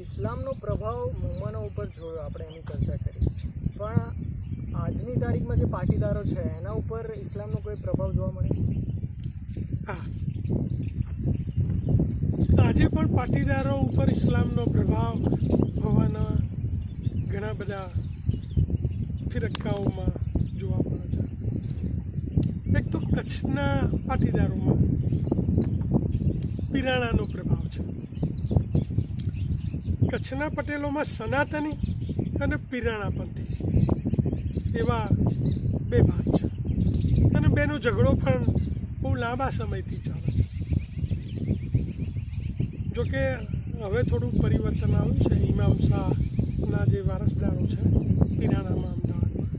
ઇસ્લામનો પ્રભાવ મુહમ્મદો ઉપર જોયો આપણે એની ચર્ચા કરી. પણ આજની તારીખમાં જે પાટીદારો છે, એના ઉપર ઇસ્લામનો કોઈ પ્રભાવ જોવા મળે? હા. આજે પણ પાટીદારો ઉપર ઇસ્લામનો પ્રભાવ હોવાના ઘણા બધા ફિરક્કાઓમાં જોવા મળે છે. એક તો કચ્છના પાટીદારોમાં પિરાણાનો પ્રભાવ કચ્છના પટેલોમાં સનાતની અને પિરાણાપંથી એવા બે ભાગ છે. અને બેનો ઝઘડો પણ બહુ લાંબા સમયથી ચાલે છે. જોકે હવે થોડું પરિવર્તન આવ્યું છે. ઇમામ જે વારસદારો છે, પિરાણામાં અમદાવાદમાં.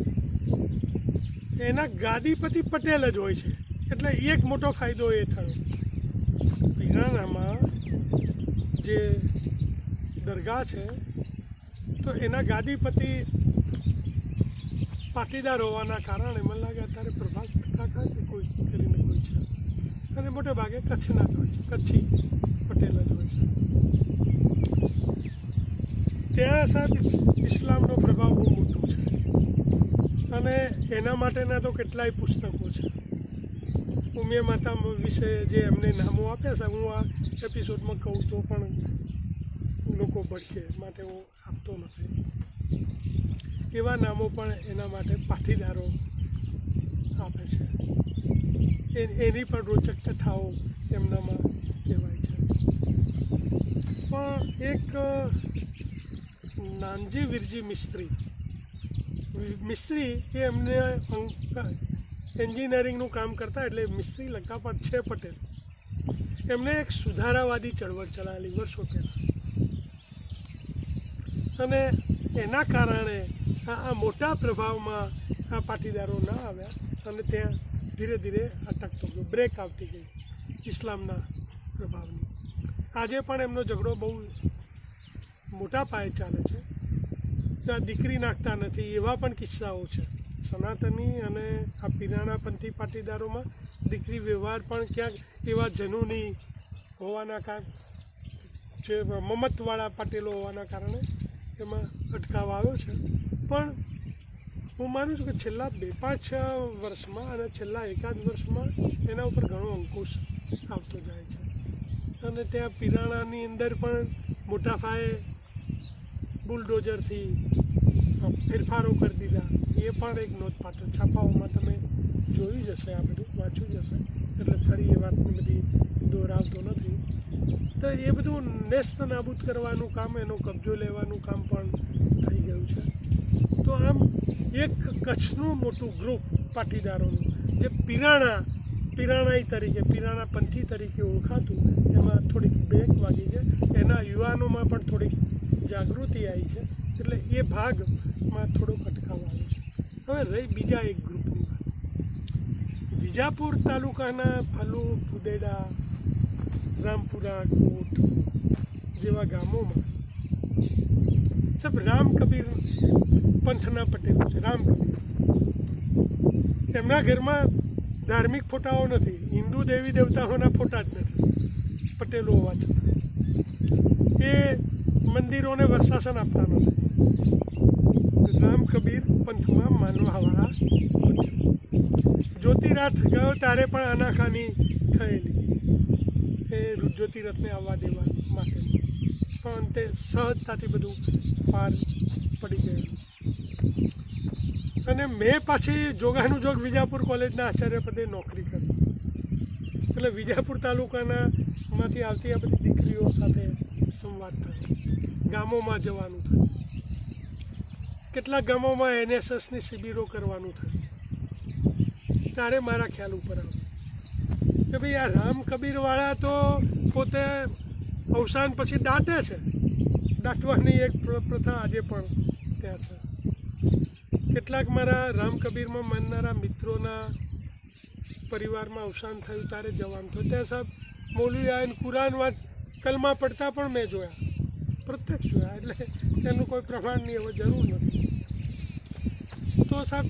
એના ગાદીપતિ પટેલ જ હોય છે. એટલે એક મોટો ફાયદો એ થયો. પિરાણામાં જે દરગાહ છે, તો એના ગાદીપતિ પાટીદાર હોવાના કારણે મને લાગે અત્યારે પ્રભાત કાકા કે કોઈ કરીને કોઈ છે? અને મોટે ભાગે કચ્છના જ હોય છે, કચ્છી પટેલ જ હોય છે. ત્યાં સાહેબ ઇસ્લામનો પ્રભાવ બહુ મોટો છે. અને એના માટેના તો કેટલાય પુસ્તકો છે. ઉમિયા માતા વિશે જે એમને નામો આપ્યા છે, હું આ એપિસોડમાં કહું તો પણ ભડકે માટે હું આપતો નથી. એવા નામો પણ એના માટે પાટીદારો આપે છે. એની પણ રોચક કથાઓ એમનામાં કહેવાય છે. પણ એક નાનજી વિરજી મિસ્ત્રી મિસ્ત્રી એ એમને એન્જિનિયરિંગનું કામ કરતા એટલે મિસ્ત્રી લગતા પણ છે પટેલ. એમને એક સુધારાવાદી ચળવળ ચલાવેલી વર્ષો પહેલાં. અને એના કારણે આ આ મોટા પ્રભાવમાં આ પાટીદારો ના આવ્યા અને ત્યાં ધીરે ધીરે અટકતો ગયો બ્રેક આવતી ગઈ ઇસ્લામના પ્રભાવની. આજે પણ એમનો ઝઘડો બહુ મોટા પાયે ચાલે છે. ત્યાં દીકરી નાખતા નથી, એવા પણ કિસ્સાઓ છે. સનાતની અને આ પિરાણાપંથી પાટીદારોમાં દીકરી વ્યવહાર પણ ક્યાંક એવા જનુની હોવાના કારણ, જે મમતવાળા પાટેલો હોવાના કારણે એમાં અટકાવ આવ્યો છે. પણ હું માનું છું કે છેલ્લા બે, પાંચ વર્ષમાં અને છેલ્લા એકાદ વર્ષમાં એના ઉપર ઘણો અંકુશ આવતો જાય છે. અને ત્યાં પિરાણાની અંદર પણ મોટા ફાયે બુલડોઝરથી ફેરફારો કરી દીધા. એ પણ એક નોંધપાત્ર છાપાઓમાં તમે જોયું જશે આ બધું, વાંચ્યું જશે એટલે ફરી એ વાતની બધી દોહરાવતો નથી. તો એ બધું નેસ્ત નાબૂદ કરવાનું કામ, એનો કબજો લેવાનું કામ પણ થઈ ગયું છે. તો આમ એક કચ્છનું મોટું ગ્રુપ પાટીદારોનું, જે પિરાણા, પિરાણાઈ તરીકે, પિરાણા પંથી તરીકે ઓળખાતું, એમાં થોડીક બેક વાગી છે. એના યુવાનોમાં પણ થોડીક જાગૃતિ આવી છે. એટલે એ ભાગમાં થોડોક અટકાવ આવ્યો છે. હવે રહી બીજા એક ગ્રુપની વાત. વિજાપુર તાલુકાના ફલુ, ફુદેડા રામપુરા કોટ જેવા ગામોમાં. સબ રામ કબીર, પંથના પટેલો છે રામ કબીર. એમના ઘરમાં ધાર્મિક ફોટાઓ નથી, હિન્દુ દેવી દેવતાઓના ફોટા જ નથી, પટેલો હોવા છતાં. એ મંદિરોને વર્ષાસન આપતા નથી. રામ કબીર પંથમાં માનવાવાળા જ્યોતિરાથ ગયો ત્યારે પણ આનાખાની થયેલી. એ જ્યોતિરથને આવવા દેવા માટે. પણ અંતે સહજતાથી બધું પાર પડી ગયું. અને મેં પાછી જોગાનું જોગ વિજાપુર કોલેજના આચાર્ય પદે નોકરી કરી. એટલે વિજાપુર તાલુકાના માંથી આવતી આ બધી દીકરીઓ સાથે સંવાદ થયો. ગામોમાં જવાનું થયું. કેટલાક ગામોમાં એનએસએસની શિબિરો કરવાનું થયું. ત્યારે મારા ખ્યાલ ઉપર આવ્યું. કે ભાઈ આ રામ કબીરવાળા તો પોતે અવસાન પછી દાટે છે. દાટવાની એક પ્રથા આજે પણ ત્યાં છે. કેટલાક મારા રામ કબીરમાં માનનારા મિત્રોના પરિવારમાં અવસાન થયું ત્યારે જવાનું થયું. ત્યાં સાહેબ મૌલવી કુરાન વાત કલમા પડતા પણ મેં જોયા. પ્રત્યક્ષ જોયા, એટલે એનું કોઈ પ્રમાણની હવે જરૂર નથી. તો સાહેબ,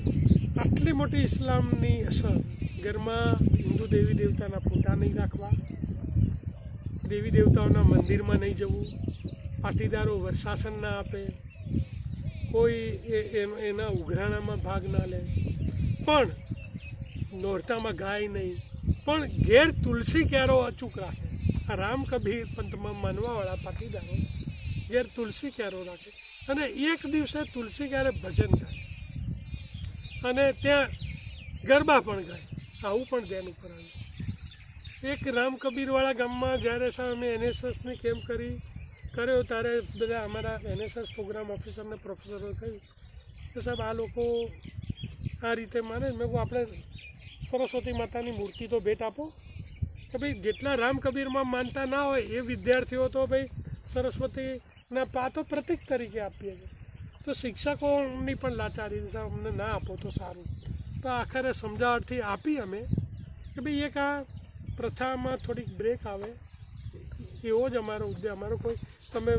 આટલી મોટી ઇસ્લામની અસર ઘરમાં હિન્દુ દેવી દેવતાના ફોટા નહીં રાખવા. દેવી દેવતાઓના મંદિરમાં નહીં જવું. પાટીદારો વર્ષાસન ના આપે. કોઈ એના ઉઘરાણામાં ભાગ ના લે. પણ નોરતામાં ગાય નહીં. પણ ઘેર તુલસી ક્યારો અચૂક રાખે. આ રામ કબીર પંથમાં માનવાવાળા પાટીદારો ઘેર તુલસી ક્યારો રાખે. અને એક દિવસે તુલસી ક્યારે ભજન ગાય. અને ત્યાં ગરબા પણ ગાય. આવું પણ ધ્યાન ઉપર આવ્યું. એક રામ કબીરવાળા ગામમાં જ્યારે સાહેબ અમે એનએસએસની કેમ્પ કરી, કર્યો ત્યારે બધા અમારા એનએસએસ પ્રોગ્રામ ઓફિસરને પ્રોફેસરો કહ્યું કે સાહેબ આ લોકો આ રીતે માને. મેં કહું આપણે સરસ્વતી માતાની મૂર્તિ તો ભેટ આપો. કે ભાઈ, જેટલા રામ કબીરમાં માનતા ના હોય એ વિદ્યાર્થીઓ તો ભાઈ સરસ્વતીના પા તો પ્રતિક તરીકે આપીએ છીએ તો શિક્ષકોની પણ લાચારી અમને ના આપો તો સારું. તો આખરે સમજાવટથી આપી અમે કે ભાઈ એક આ પ્રથામાં થોડીક બ્રેક આવે. એવો જ અમારો ઉદ્દેશ. અમારો કોઈ તમે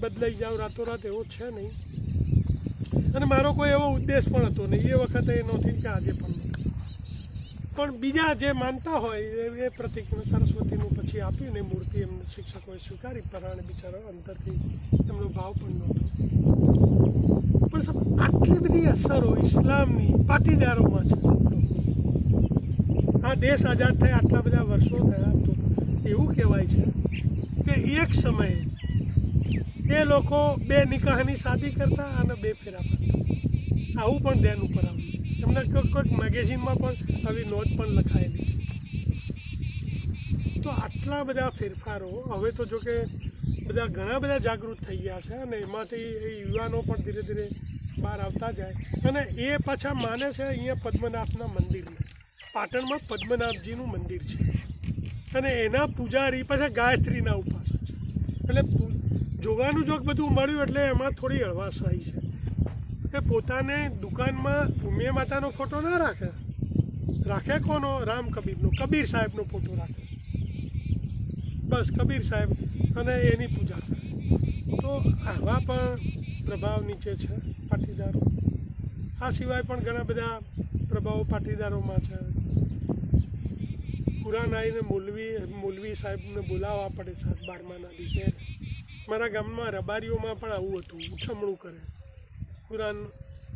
બદલાઈ જાઓ, રાતોરાત એવો છે નહીં. અને મારો કોઈ એવો ઉદ્દેશ પણ હતો નહીં. એ વખતે એ નથી કે આજે પણ પણ બીજા જે માનતા હોય એ- પ્રતિકને સરસ્વતીનું પછી આપ્યું ને મૂર્તિ એમને શિક્ષકોએ સ્વીકારી, પરાણે બિચારો અંતરથી એમનો ભાવ પણ નહોતો. પણ સાહેબ, આટલી બધી અસરો ઇસ્લામની પાટીદારોમાં છે. આ દેશ આઝાદ થયા, આટલા બધા વર્ષો થયા, તો એવું કહેવાય છે કે એક સમયે એ લોકો બે નિકાહની શાદી કરતા અને બે ફેરા પાડતા. આવું પણ ધ્યાન ઉપર આવ્યું એમના કોઈક કોઈક મેગેઝિનમાં પણ આવી નોંધ પણ લખાયેલી છે. તો આટલા બધા ફેરફારો, હવે તો જો કે બધા ઘણા બધા જાગૃત થઈ ગયા છે અને એમાંથી એ યુવાનો પણ ધીરે ધીરે બહાર આવતા જાય. અને એ પાછા માને છે અહીંયા પદ્મનાભના મંદિરને. પાટણમાં પદ્મનાભજીનું મંદિર છે. અને એના પૂજારી પાછા ગાયત્રીના ઉપાસક છે. એટલે જોવાનું જોગ બધું મળ્યું એટલે એમાં થોડી હળવાશાહી છે. કે પોતાને દુકાનમાં ઉમિયા માતાનો ફોટો ના રાખે. રાખે કોનો? રામ કબીરનો. કબીર સાહેબનો ફોટો રાખે. બસ, કબીર સાહેબ અને એની પૂજા. તો આવા પણ પ્રભાવ નીચે છે પાટીદારો. આ સિવાય પણ ઘણા બધા પ્રભાવો પાટીદારોમાં છે. કુરાન આવીને મોલવી મોલવી સાહેબને બોલાવવા પડે સાત બારમાના દિવસે. મારા ગામમાં રબારીઓમાં પણ આવું હતું, ઉઠમણું કરે. કુરાન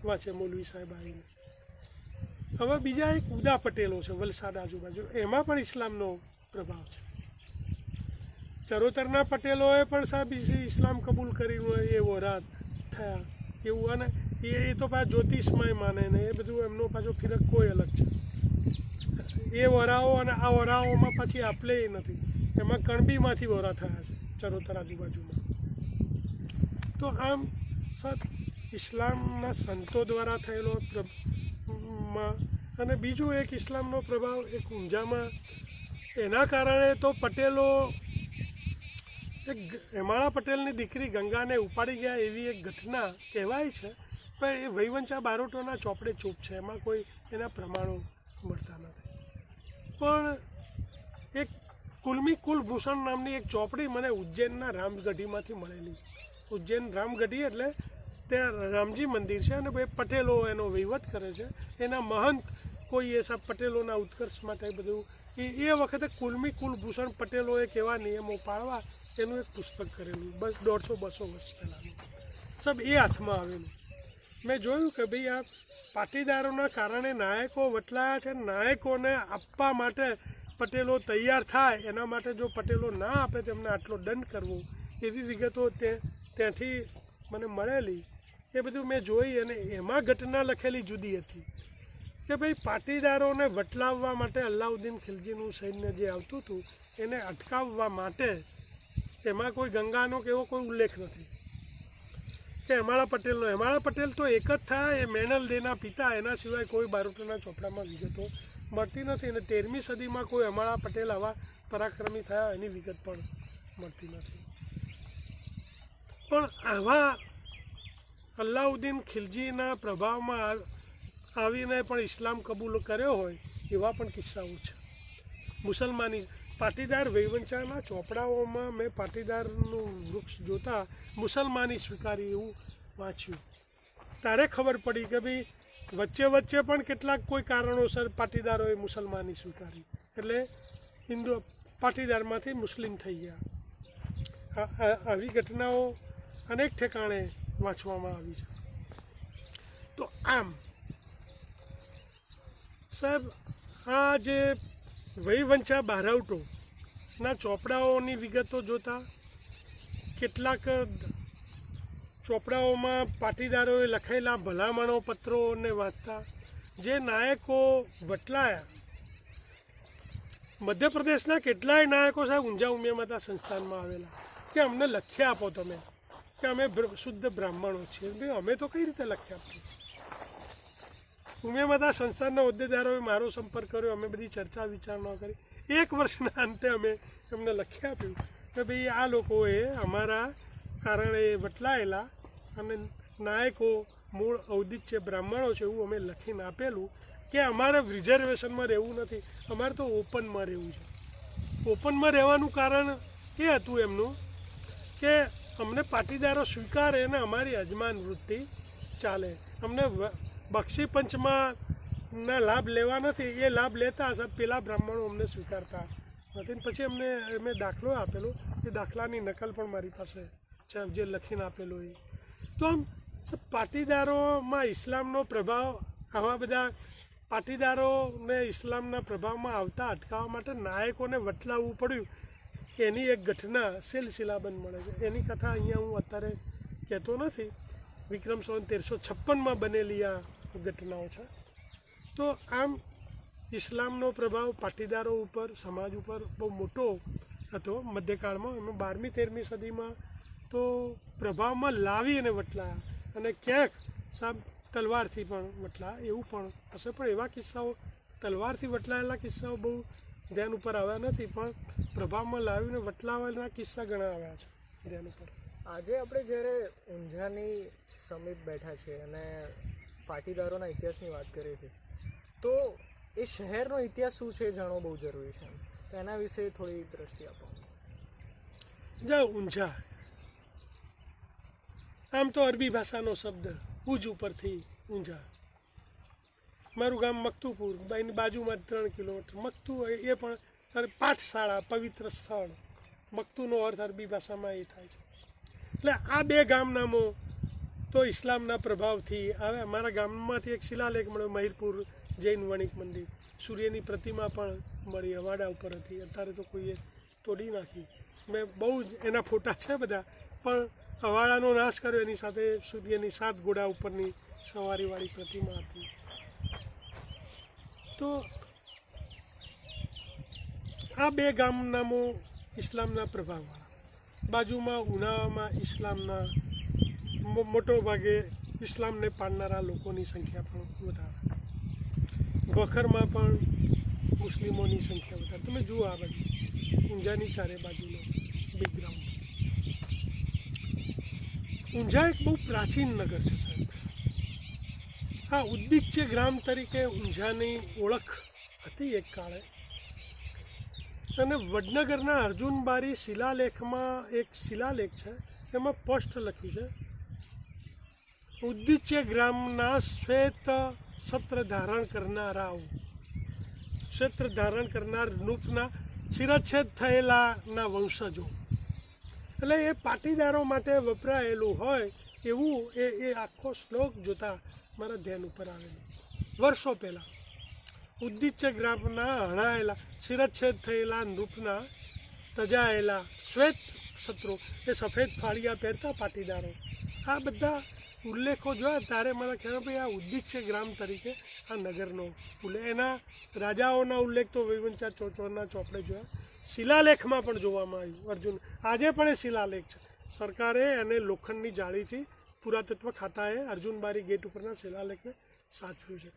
વાંચે મૌલવી સાહેબ આવીને. હવે બીજા એક ઉદા પટેલો છે, વલસાડ આજુબાજુ. એમાં પણ ઇસ્લામનો પ્રભાવ છે. ચરોતરના પટેલોએ પણ સાહેબ ઇસ- ઇસ્લામ કબૂલ કર્યું એ વરાત થયા. એવું અને એ એ તો પાછા જ્યોતિષમય માને ને એ બધું એમનો પાછો ફિરક કોઈ અલગ છે. એ વરાઓ અને આ વરાઓમાં પછી આપલે નથી. એમાં કણબીમાંથી વરા થયા છે, ચરોતર આજુબાજુમાં. તો આમ સર ઇસ્લામના સંતો દ્વારા થયેલો માં અને બીજું એક ઇસ્લામનો પ્રભાવ એક ઊંઝામાં. એના કારણે તો પટેલો એક હેમાળા પટેલની દીકરી ગંગાને ઉપાડી ગયા એવી એક ઘટના કહેવાય છે, પણ એ વૈવંચા બારોટોના ચોપડે ચૂપ છે, એમાં કોઈ એના પ્રમાણો મળતા નથી. પણ એક કુલમી કુલભૂષણ નામની એક ચોપડી મને ઉજ્જૈનના રામગઢીમાંથી મળેલી. ઉજ્જૈન રામગઢી એટલે ત્યાં રામજી મંદિર છે અને ભાઈ પટેલો એનો વહીવટ કરે છે. એના મહંત કોઈ એ પટેલોના ઉત્કર્ષ માટે બધું. એ એ વખતે કુલમી કુલભૂષણ પટેલોએ કેવા નિયમો પાળવા એનું એક પુસ્તક કરેલું. બસ, દોઢસો બસો વર્ષ પહેલાંનું. સાહેબ, એ હાથમાં આવેલું. મેં જોયું કે ભાઈ આ પાટીદારોના કારણે નાયકો વટલાયા છે. નાયકોને આપવા માટે પટેલો તૈયાર થાય. એના માટે જો પટેલો ના આપે તેમને આટલો દંડ કરવો. એવી વિગતો તે, ત્યાંથી મને મળેલી. એ બધું મેં જોઈ અને એમાં ઘટના લખેલી જુદી હતી કે ભાઈ પાટીદારોને વટલાવવા માટે અલ્લાઉદ્દીન ખિલજીનું સૈન્ય જે આવતું હતું, એને અટકાવવા માટે એમાં કોઈ ગંગાનો કે એવો કોઈ ઉલ્લેખ નથી. કે હેમાળા પટેલનો હેમાળા પટેલ તો એક જ થયા, એ મેનલ દેના પિતા, એના સિવાય કોઈ બારોટના ચોપડામાં વિગતો મળતી નથી અને તેરમી સદીમાં કોઈ હેમાળા પટેલ આવા પરાક્રમી થયા, એની વિગત પણ મળતી નથી. પણ આવા અલ્લાઉદ્દીન ખિલજીના પ્રભાવમાં આવીને પણ ઇસ્લામ કબૂલ કર્યો હોય, એવા પણ કિસ્સાઓ છે. મુસલમાની પાટીદાર વૈવંચાના ચોપડાઓમાં મેં પાટીદારનું વૃક્ષ જોતા મુસલમાની સ્વીકારી એવું વાંચ્યું. તારે ખબર પડી કે ભાઈ, વચ્ચે વચ્ચે પણ કેટલાક કોઈ કારણોસર પાટીદારોએ મુસલમાની સ્વીકારી. એટલે હિન્દુ પાટીદારમાંથી મુસ્લિમ થઈ ગયા. આવી ઘટનાઓ અનેક ઠેકાણે વાંચવામાં આવી છે. તો આમ, સાહેબ, આ જે વહીવંચા બારાવટોના ચોપડાઓની વિગતો જોતા કેટલાક ચોપડાઓમાં પાટીદારોએ લખેલા ભલામણો પત્રોને વાંચતા જે નાયકો વટલાયા. મધ્યપ્રદેશના કેટલાય નાયકો સાહેબ ઊંઝા ઉમિયા માતા સંસ્થાનમાં આવેલા. કે અમને લખી આપો તમે. કે અમે શુદ્ધ બ્રાહ્મણો છીએ. ભાઈ અમે તો કઈ રીતે લખી આપીએ ઉમિયા બધા સંસ્થાના હોદ્દેદારોએ મારો સંપર્ક કર્યો, અમે બધી ચર્ચા વિચારણા કરી. એક વર્ષના અંતે અમે એમને લખી આપ્યું કે ભાઈ આ લોકોએ અમારા કારણે વટલાયેલા અને નાયકો મૂળ અવધિત છે બ્રાહ્મણો છે એવું અમે લખીને આપેલું કે અમારે રિઝર્વેશનમાં રહેવું નથી. અમારે તો ઓપનમાં રહેવું છે. ઓપનમાં રહેવાનું કારણ એ હતું એમનું કે અમને પાટીદારો સ્વીકારે અને અમારી અજમાન વૃત્તિ ચાલે. અમને બક્ષી પંચમાં ના લાભ લેવા નથી, એ લાભ લેતા પેલા બ્રાહ્મણો અમને સ્વીકારતા ને પછી અમને, મેં દાખલો આપેલો, એ દાખલાની નકલ પણ મારી પાસે છે, જે લખીને આપેલો એ. તો આમ, પાટીદારોમાં ઇસ્લામનો પ્રભાવ, આવા બધા પાટીદારોને ઇસ્લામના પ્રભાવમાં આવતા અટકાવવા માટે નાયકોને વટલાવવું પડ્યું. એની એક ઘટના સિલસિલાબંધ મળે છે. એની કથા અહીંયા હું અત્યારે કહેતો નથી. વિક્રમ સોન તેરસો છપ્પનમાં બનેલી આ ઘટનાઓ છે. તો આમ ઇસ્લામનો પ્રભાવ પાટીદારો ઉપર, સમાજ ઉપર બહુ મોટો હતો મધ્યકાળમાં. એમાં બારમી, તેરમી સદીમાં તો પ્રભાવમાં લાવી અને વટલાયા અને ક્યાંક સાબ તલવારથી પણ વટલા. એવું પણ હશે. પણ એવા કિસ્સાઓ, તલવારથી વટલાયેલા કિસ્સાઓ બહુ ધ્યાન ઉપર આવ્યા નથી પણ પ્રભાવમાં લાવીને વટલાવાના કિસ્સા ઘણા આવ્યા છે ધ્યાન ઉપર. આજે આપણે જ્યારે ઊંઝાની સમીપ બેઠા છે અને પાટીદારોના ઇતિહાસની વાત કરીએ છીએ તો એ શહેરનો ઇતિહાસ શું છે જાણવો બહુ જરૂરી છે. તો એના વિશે થોડી દ્રષ્ટિ આપો. જા ઊંઝા. આમ તો અરબી ભાષાનો શબ્દ ઉજ ઉપરથી ઊંઝા. મારું ગામ મકતુપુર, એની બાજુમાં ત્રણ કિલોમીટર. મકતુ એ પણ પાઠશાળા, પવિત્ર સ્થળ. મકતુનો અર્થ અરબી ભાષામાં એ થાય છે. એટલે આ બે ગામનામો તો ઇસ્લામના પ્રભાવથી આવે. અમારા ગામમાંથી એક શિલાલેખ મળ્યો, મહિરપુર જૈન વણિક મંદિર. સૂર્યની પ્રતિમા પણ મળી, અવાડા ઉપર હતી. અત્યારે તો કોઈએ તોડી નાખી. મેં બહુ જ એના ફોટા છે બધા, પણ અવાડાનો નાશ કર્યો. એની સાથે સૂર્યની સાત ઘોડા ઉપરની સવારીવાળી પ્રતિમા હતી. તો આ બે ગામ નામો ઇસ્લામના પ્રભાવવાળા. બાજુમાં ઉનાળામાં ઇસ્લામના મોટો ભાગે ઇસ્લામને પાડનારા લોકોની સંખ્યા પણ વધારે. બખરમાં પણ મુસ્લિમોની સંખ્યા વધારે. તમે જુઓ આ બાજુ. ઊંઝાની ચારે બાજુનો બેકગ્રાઉન્ડ ઊંઝા એક બહુ પ્રાચીન નગર છે સાહેબ. હા ઉદ્દિચ્ય ગ્રામ તરીકે ઊંઝાની ઓળખ હતી એક કાળે. અને વડનગરના અર્જુનબારી શિલાલેખમાં એક શિલાલેખ છે, એમાં સ્પષ્ટ લખ્યું છે ઉદ્દિચ્ય ગ્રામના શ્વેત સત્ર ધારણ કરનારાઓ. ક્ષેત્ર ધારણ કરનાર નૂપના શિરચ્છેદ થયેલાના વંશજો. એટલે એ પાટીદારો માટે વપરાયેલું હોય એવું એ એ આખો શ્લોક જોતા મારા ધ્યાન ઉપર આવેલું. વર્ષો પહેલાં ઉદ્દિચ્ય ગ્રામના હણાયેલા, શિરચ્છેદ થયેલા, નૃપના તજાયેલા શ્વેત શત્રુ એ સફેદ ફાળિયા પહેરતા પાટીદારો. આ બધા ઉલ્લેખો જોયા ત્યારે મને ખ્યાલ ભાઈ, આ ઉદ્દિચ્ય ગ્રામ તરીકે આ નગરનો ઉલ્લેખ એના રાજાઓના ઉલ્લેખ તો વૈવંચા ચોચોના ચોપડે જોયા. શિલાલેખમાં પણ જોવામાં આવ્યું. અર્જુન, આજે પણ એ શિલાલેખ છે. સરકારે એને લોખંડની જાળીથી પુરાતત્વ ખાતાએ અર્જુનબારી ગેટ ઉપરના શિલાલેખને સાચવ્યું છે.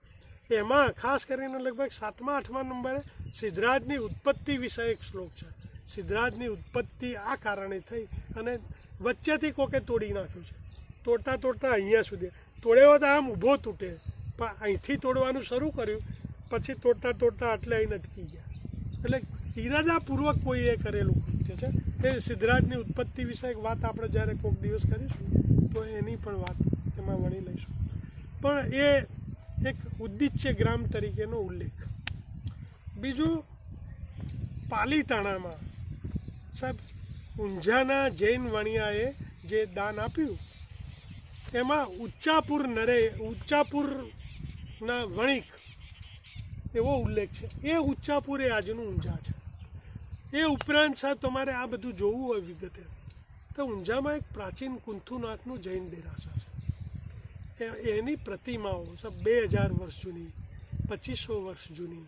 એમાં ખાસ કરીને લગભગ સાતમા, આઠમા નંબરે સિદ્ધરાજની ઉત્પત્તિ વિષયક શ્લોક છે. સિદ્ધરાજની ઉત્પત્તિ આ કારણે થઈ અને વચ્ચેથી કોકે તોડી નાખ્યું છે. તોડતા તોડતા અહીંયા સુધી તોડ્યો તો આમ ઊભો તૂટે. પણ અહીંથી તોડવાનું શરૂ કર્યું, પછી તોડતા તોડતા આટલે અહીં અટકી ગયા. એટલે ઈરાદાપૂર્વક કોઈએ કરેલું કૃત્ય છે. એ સિદ્ધરાજની ઉત્પત્તિ વિશે એક વાત આપણે જ્યારે કોઈક દિવસ કરીશું તો એની પણ વાત એમાં વણી લઈશું. પણ એ એક ઉદ્દિચ્ય ગ્રામ તરીકેનો ઉલ્લેખ. બીજું પાલીતાણામાં સાહેબ, ઊંઝાના જૈન વણિયાએ જે દાન આપ્યું, એમાં ઉચ્ચાપુર નરે, ઉચ્ચાપુરના વણિક એવો ઉલ્લેખ છે. એ ઉચ્ચાપુર એ આજનું ઊંઝા છે. એ ઉપરાંત સાહેબ, તમારે આ બધું જોવું હોય વિગતે. તો ઊંઝામાં એક પ્રાચીન કુંથુનાથનું જૈન દેરાસર છે. એની પ્રતિમાઓ સાહેબ બે હજાર વર્ષ જૂની, પચીસો વર્ષ જૂની,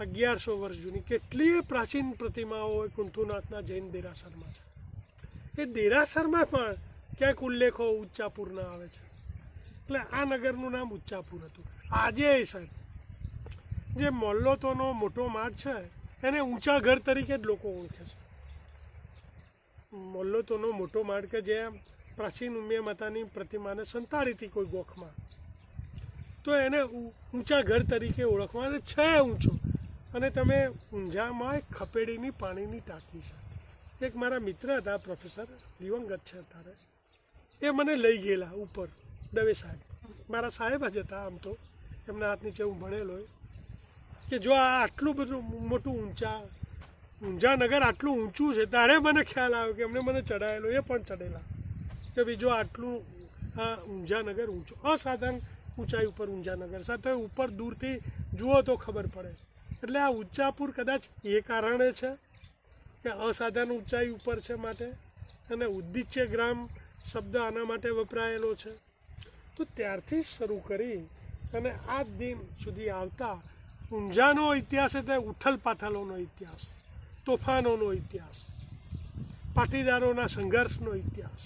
અગિયારસો વર્ષ જૂની, કેટલીય પ્રાચીન પ્રતિમાઓ એ કુંથુનાથના જૈન દેરાસરમાં છે. એ દેરાસરમાં પણ ક્યાંક ઉલ્લેખો ઉચ્ચાપુરના આવે છે. એટલે આ નગરનું નામ ઉચ્ચાપુર હતું. આજે સાહેબ જે મોલ્લોતોનો મોટો માર્ગ છે, એને ઊંચા ઘર તરીકે જ લોકો ઓળખે છે. મોલ્લોતોનો મોટો માર્ગ કે જે પ્રાચીન ઉમિયા માતાની પ્રતિમાને સંતાડી હતી કોઈ ગોખમાં. તો એને ઊંચા ઘર તરીકે ઓળખવા અને છે ઊંચો. અને તમે ઊંઝામાં એક ખપેડીની પાણીની ટાંકી છે. એક મારા મિત્ર હતા, પ્રોફેસર દિવંગત છે અત્યારે. એ મને લઈ ગયેલા ઉપર, દવે સાહેબ. મારા સાહેબ જ હતા આમ તો. એમના હાથ નીચે હું ભણેલો કે જો આ આટલું બધું મોટું ઊંચા ઊંઝા નગર આટલું ઊંચું છે ત્યારે મને ખ્યાલ આવ્યો કે એમને મને ચડાયેલો એ પણ ચડેલા કે બીજો આટલું, આ ઊંઝા નગર ઊંચું, અસાધારણ ઊંચાઈ ઉપર ઊંઝાનગર. સાથે ઉપર દૂરથી જુઓ તો ખબર પડે. એટલે આ ઊંચાપુર કદાચ એ કારણે છે કે અસાધારણ ઊંચાઈ ઉપર છે માટે અને ઉદ્દિચ્ય ગ્રામ શબ્દ આના માટે વપરાયેલો છે. તો ત્યારથી શરૂ કરી અને આ દિન સુધી આવતા ઊંઝાનો ઇતિહાસ એટલે ઉથલ પાથલોનો ઇતિહાસ. તોફાનોનો ઇતિહાસ, પાટીદારોના સંઘર્ષનો ઇતિહાસ,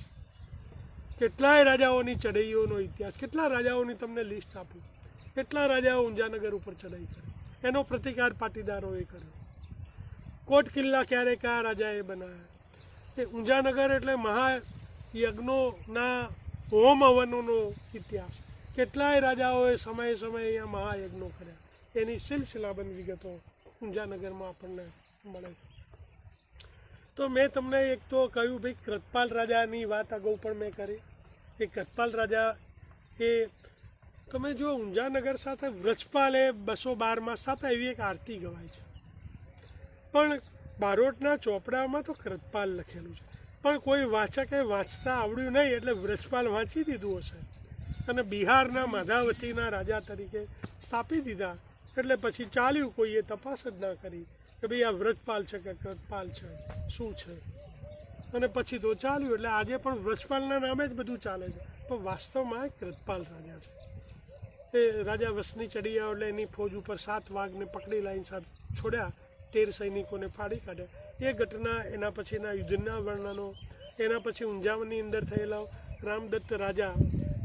કેટલાય રાજાઓની ચઢાઈઓનો ઇતિહાસ, કેટલા રાજાઓની તમને લિસ્ટ આપું, કેટલા રાજાઓ ઊંઝાનગર ઉપર ચઢાઈ કરી, એનો પ્રતિકાર પાટીદારોએ કર્યો. કોટ કિલ્લા ક્યારે કયા રાજાએ બનાવ્યા? એ ઊંઝાનગર એટલે મહાયજ્ઞોના હોમ હવનોનો ઇતિહાસ. કેટલાય રાજાઓએ સમયે સમયે અહીંયા મહાયજ્ઞો કર્યા. એની સિલસિલાબંધ વિગતો ઊંઝાનગરમાં આપણને મળે છે. તો મેં તમને એક તો કહ્યું, ભાઈ, કૃતપાલ રાજાની વાત અગાઉ પણ મેં કરી. એ કૃતપાલ રાજા એ તમે જો ઊંઝાનગર સાથે વ્રજપાલ બસો બારમાં સાથે એવી એક આરતી ગવાય છે. પણ બારોટના ચોપડામાં તો કૃતપાલ લખેલું છે. પણ કોઈ વાચકે વાંચતા આવડ્યું નહીં એટલે વ્રજપાલ વાંચી દીધું હશે. અને બિહારના માધાવતીના રાજા તરીકે સ્થાપી દીધા. એટલે પછી ચાલ્યું, કોઈએ તપાસ જ ના કરી. કે ભાઈ આ વ્રજપાલ છે કે કૃતપાલ છે, શું છે? અને પછી તો ચાલ્યું, એટલે આજે પણ વ્રજપાલના નામે જ બધું ચાલે છે. પણ વાસ્તવમાં એ કૃતપાલ રાજા છે. એ રાજા વસની ચડી આવ્યો એટલે એની ફોજ ઉપર સાત વાઘને પકડી લાઈન સાહેબ છોડ્યા, તેર સૈનિકોને ફાડી કાઢ્યા. એ ઘટના એના પછીના યુદ્ધના વર્ણનો, એના પછી ઊંઝાની અંદર થયેલા રામદત્ત રાજા,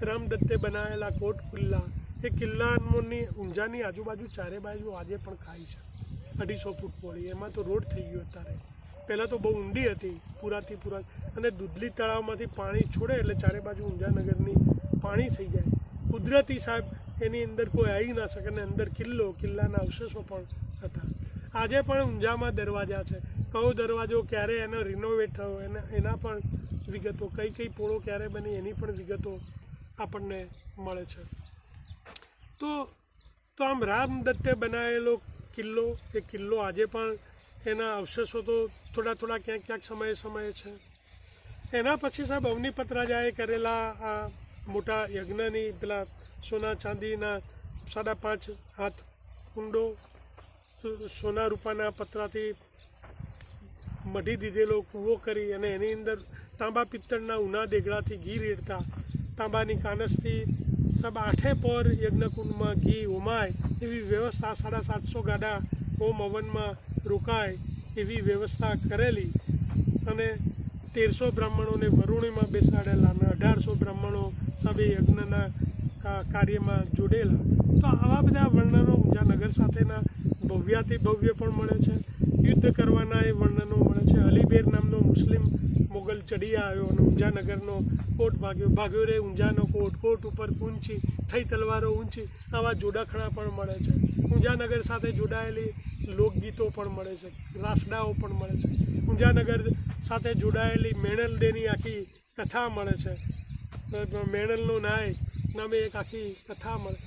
રામદત્તે બનાવેલા કોટ કિલ્લા એ કિલ્લાની ઊંઝાની આજુબાજુ ચારે બાજુ આજે પણ ખાય છે. અઢીસો ફૂટ પહોળી એમાં તો રોડ થઈ ગયો અત્યારે. પહેલાં તો બહુ ઊંડી હતી, પૂરાથી પૂરા, અને દૂધલી તળાવમાંથી પાણી છોડે એટલે ચારે બાજુ ઊંઝાનગરની પાણી થઈ જાય. કુદરતી સાહેબ, એની અંદર કોઈ આવી ના શકે અને અંદર કિલ્લો, કિલ્લાના અવશેષો પણ હતા. આજે પણ ઊંઝામાં દરવાજા છે. કયો દરવાજો ક્યારે એનો રિનોવેટ થયો, એના એના પણ વિગતો, કઈ કઈ પોળો ક્યારે બની, એની પણ વિગતો આપણને મળે છે. તો તો આમ રામદત્તે બનાવેલો કિલ્લો, એ કિલ્લો આજે પણ એના અવશેષો તો થોડા થોડા ક્યાંક ક્યાંક સમયે સમયે છે. એના પછી સાહેબ અવનીપત રાજાએ કરેલા આ મોટા યજ્ઞની, પેલા સોના ચાંદીના સાડા પાંચ હાથ ઊંડો સોના રૂપાના પતરાથી મઢી દીધેલો કૂવો કરી અને એની અંદર તાંબા પિત્તળના ઉના દેગડાથી ઘી રેડતા, તાંબાની કાનસથી સબ આઠે પર યજ્ઞકુંડમાં ઘી ઉમાય એવી વ્યવસ્થા સાડા સાતસો ગાડા હોમ હવનમાં રોકાય એવી વ્યવસ્થા કરેલી. અને તેરસો બ્રાહ્મણોને વરુણીમાં બેસાડેલા અને અઢારસો બ્રાહ્મણો એ યજ્ઞના કાર્યમાં જોડેલા. તો આવા બધા વર્ણનો ઊંઝાનગર સાથેના ભવ્યાતિ ભવ્ય પણ મળે છે. યુદ્ધ કરવાના એ વર્ણનો મળે છે. અલીબેર નામનો મુસ્લિમ મોગલ ચડી આવ્યો અને ઊંઝાનગરનો કોટ ભાગ્યો. ભાગ્યો રે ઊંઝાનો કોટ. કોટ ઉપર ઊંચી થઈ તલવારો ઊંચી. આવા જોડાખણા પણ મળે છે. ઊંઝાનગર સાથે જોડાયેલી લોકગીતો પણ મળે છે. રાસડાઓ પણ મળે છે. ઊંઝાનગર સાથે જોડાયેલી મેણલ દેની આખી કથા મળે છે. મેણલનો નાય નામે એક આખી કથા મળે.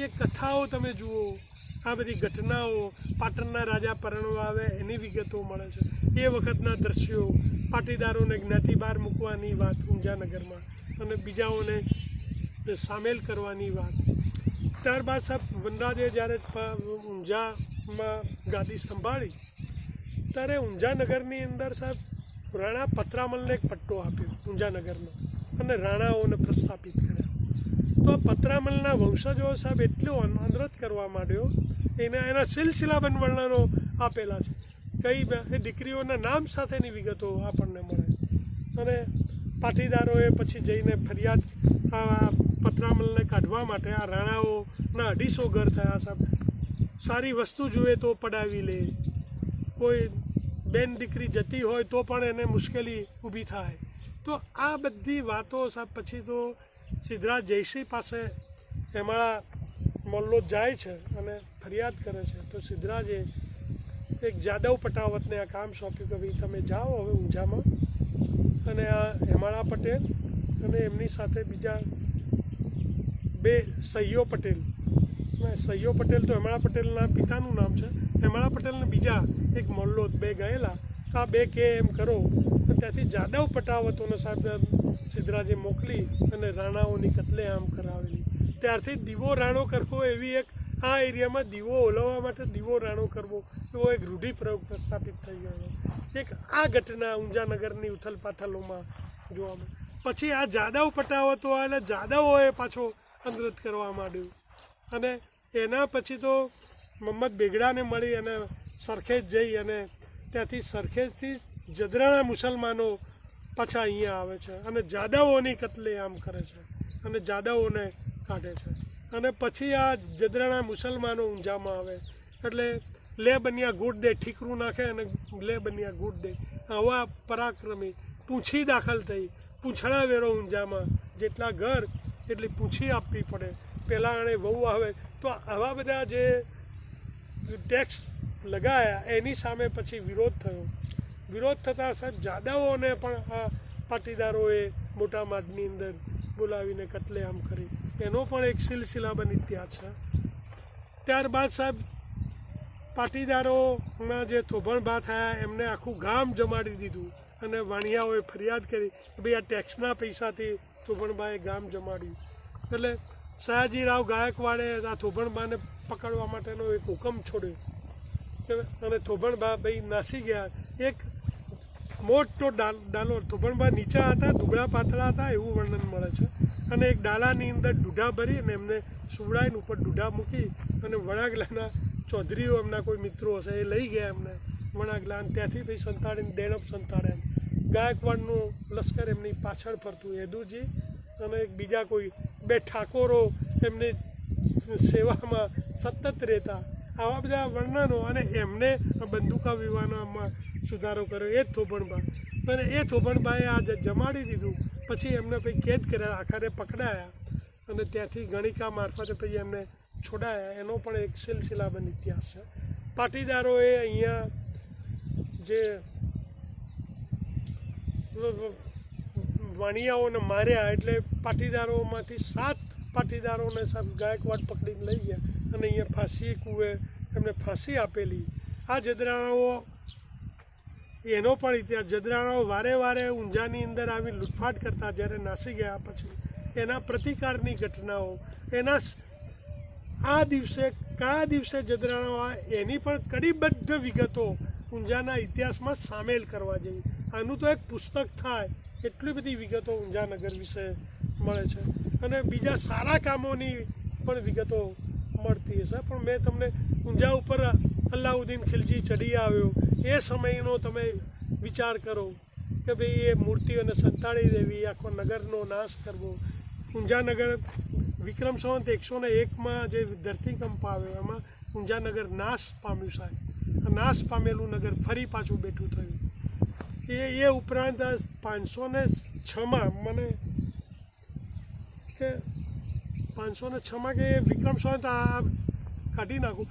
એ કથાઓ તમે જુઓ, આ બધી ઘટનાઓ પાટણના રાજા પરણવા આવે એની વિગતો મળે છે. એ વખતના દ્રશ્યો પાટીદારોને જ્ઞાતિ બહાર મૂકવાની વાત ઊંઝાનગરમાં અને બીજાઓને સામેલ કરવાની વાત. ત્યારબાદ સાહેબ, વનરાજે જ્યારે ઊંઝામાં ગાદી સંભાળી, ત્યારે ઊંઝાનગરની અંદર સાહેબ, રાણા પતરામલને એક પટ્ટો આપ્યો ઊંઝાનગરમાં અને રાણાઓને પ્રસ્થાપિત કર્યા. તો પતરામલના વંશજો સાહેબ એટલો અનુરોધ કરવા માંડ્યો, એના એના સિલસિલા વર્ણનો આપેલા છે. કઈ દીકરીઓના નામ સાથેની વિગતો આપણને મળે. અને પાટીદારોએ પછી જઈને ફરિયાદ આ પતરામલને કાઢવા માટે આ રાણાઓના અઢીસો ઘર થયા સાહેબ. સારી વસ્તુ જુએ તો પડાવી લે. કોઈ બેન દીકરી જતી હોય તો પણ એને મુશ્કેલી ઊભી થાય. તો આ બધી વાતો સાહેબ પછી તો સિદ્ધરાજ જયસિંહ પાસે એમાં મોલ્લો જાય છે અને ફરિયાદ કરે છે. તો સિદ્ધરાજે એક જાદવ પટાવતને આ કામ સોંપ્યું કે ભાઈ તમે જાઓ હવે ઊંઝામાં. અને આ હેમાળા પટેલ અને એમની સાથે બીજા બે સૈયો પટેલ. સૈયો પટેલ તો હેમાળા પટેલના પિતાનું નામ છે. હેમાળા પટેલને બીજા એક મોલ્લો બે ગયેલા. તો આ બે કે એમ કરો. ત્યાંથી જાદવ પટાવતોને સાહેબ સિદ્ધરાજે મોકલી અને રાણાઓની કતલેઆમ કરાવેલી. ત્યારથી દીવો રાણો કરવો એવી એક આ એરિયામાં દીવો ઓલવવા માટે દીવો રાણો કરવો. એવો એક રૂઢિપ્રયોગ પ્રસ્થાપિત થઈ ગયો એક આ ઘટના ઊંઝાનગરની ઉથલ પાથલોમાં જોવા મળે. પછી આ જાદવ પટાવતો એટલે જાદવોએ પાછો અંદરત કરવા માંડ્યું. અને એના પછી તો મહમ્મદ બેગડાને મળી અને સરખેજ જઈ અને ત્યાંથી સરખેજથી જદરાણા મુસલમાનો પાછા અહીંયા આવે છે અને જાદવોની કતલે આમ કરે છે અને જાદવોને કાઢે છે. અને પછી આ જદરાણા મુસલમાનો ઊંઝામાં આવે. એટલે લે બન્યા ગુડ દે, ઠીકરું નાખે અને લે બન્યા ગુડ દે. આવા પરાક્રમી, પૂંછી દાખલ થઈ. પૂંછડા વેરો ઊંઝામાં. જેટલા ઘર, એટલી પૂંછી આપવી પડે. પહેલાં આણે વહુ આવે તો આવા બધા જે ટેક્સ લગાયા, એની સામે પછી વિરોધ થયો. વિરોધ થતાં સાહેબ જાદવોને પણ આ પાટીદારોએ મોટા માડની અંદર બોલાવીને કતલેઆમ કરી. એનો પણ એક સિલસિલા બની ત્યાં છે. ત્યારબાદ સાહેબ પાટીદારોના જે થોભણભા થયા, એમને આખું ગામ જમાડી દીધું અને વાણિયાઓએ ફરિયાદ કરી કે ભાઈ આ ટેક્સના પૈસાથી થોભણભાએ ગામ જમાડ્યું. એટલે સયાજીરાવ ગાયકવાડે આ થોભણબાને પકડવા માટેનો એક હુકમ છોડ્યો અને થોભણબા ભાઈ નાસી ગયા. એક મોટો ડાલ ડાલો થોભણબા નીચા હતા, દુબળા પાતળા હતા એવું વર્ણન મળે છે. અને એક ડાલાની અંદર દૂઢા ભરી અને એમને સુવડાઈને ઉપર દૂઢા મૂકી અને વણાગલાના ચૌધરીઓ એમના કોઈ મિત્રો હશે એ લઈ ગયા એમને, વણાગલા અને ત્યાંથી પછી સંતાડીને દેણપ સંતાડ્યા ગાયકવાડનું લશ્કર એમની પાછળ ફરતું યદુજી અને એક બીજા કોઈ, બે ઠાકોરો એમની સેવામાં સતત રહેતા. આવા બધા વર્ણનો અને એમને બંદૂકા વિમાનમાં સુધારો કર્યો, એ જ થોભણબા. અને એ થોભણબાએ આ જમાડી દીધું. પછી એમને કંઈ કેદ કર્યા, આખરે પકડાયા. અને ત્યાંથી ગણિકા મારફતે પછી એમને છોડાયા એનો પણ એક સિલસિલાબંધ ઇતિહાસ છે. પાટીદારોએ અહીંયા જે વાણિયાઓને માર્યા એટલે પાટીદારોમાંથી સાત પાટીદારોને સાહેબ ગાયકવાડ પકડીને લઈ ગયા અને અહીંયા ફાંસી કુએ એમને ફાંસી આપેલી. આ જદરાણાઓ, એનો પણ ઇતિહાસ, જદરાણાઓ વારે વારે ઊંઝાની અંદર આવી લૂંટફાટ કરતા જ્યારે નાસી ગયા પછી, એના પ્રતિકારની ઘટનાઓ, એના આ દિવસે, કયા દિવસે જદરાણો આ એની પણ કડીબદ્ધ વિગતો ઊંઝાના ઇતિહાસમાં સામેલ કરવા જેવી. આનું તો એક પુસ્તક થાય, એટલી બધી વિગતો ઊંઝાનગર વિશે મળે છે. અને બીજા સારા કામોની પણ વિગતો મળતી હશે. પણ મેં તમને ઊંઝા ઉપર અલ્લાઉદ્દીન ખિલજી ચડી આવ્યો. એ સમયનો તમે વિચાર કરો કે ભાઈ એ મૂર્તિઓને સંતાડી દેવી, આખો નગરનો નાશ કરવો. ઊંઝાનગર વિક્રમ સંવંત એકસો ને એકમાં જે ધરતીકંપ આવ્યો એમાં ઊંઝાનગર નાશ પામ્યું સાહેબ. નાશ પામેલું નગર ફરી પાછું બેઠું થયું. એ એ ઉપરાંત પાંચસો ને છમાં મને કે પાંચસો ને છમાં કે વિક્રમ સંવંત આ કાઢી નાખું.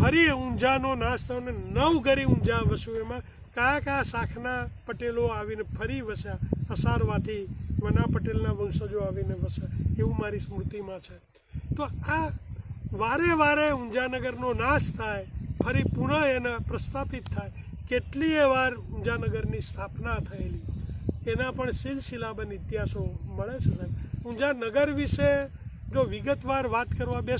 ફરી ઊંઝાનો નાશ થયો ને નવ ઘરી ઊંઝા વસ્યું એમાં. કયા કયા શાખના પટેલો આવીને ફરી વસ્યા? અસારવાથી વના પટેલના વંશજો આવીને વસ્યા. એવું મારી સ્મૃતિમાં છે. તો આ વારે વારે ઊંઝાનગરનો નાશ થાય, ફરી પુનઃ એને પ્રસ્થાપિત થાય. કેટલીય વાર ઊંઝાનગરની સ્થાપના થયેલી? એના પણ સિલસિલાબંધ ઇતિહાસો મળે છે, સાહેબ. ઊંઝાનગર વિશે જો વિગતવાર વાત કરવા બેસો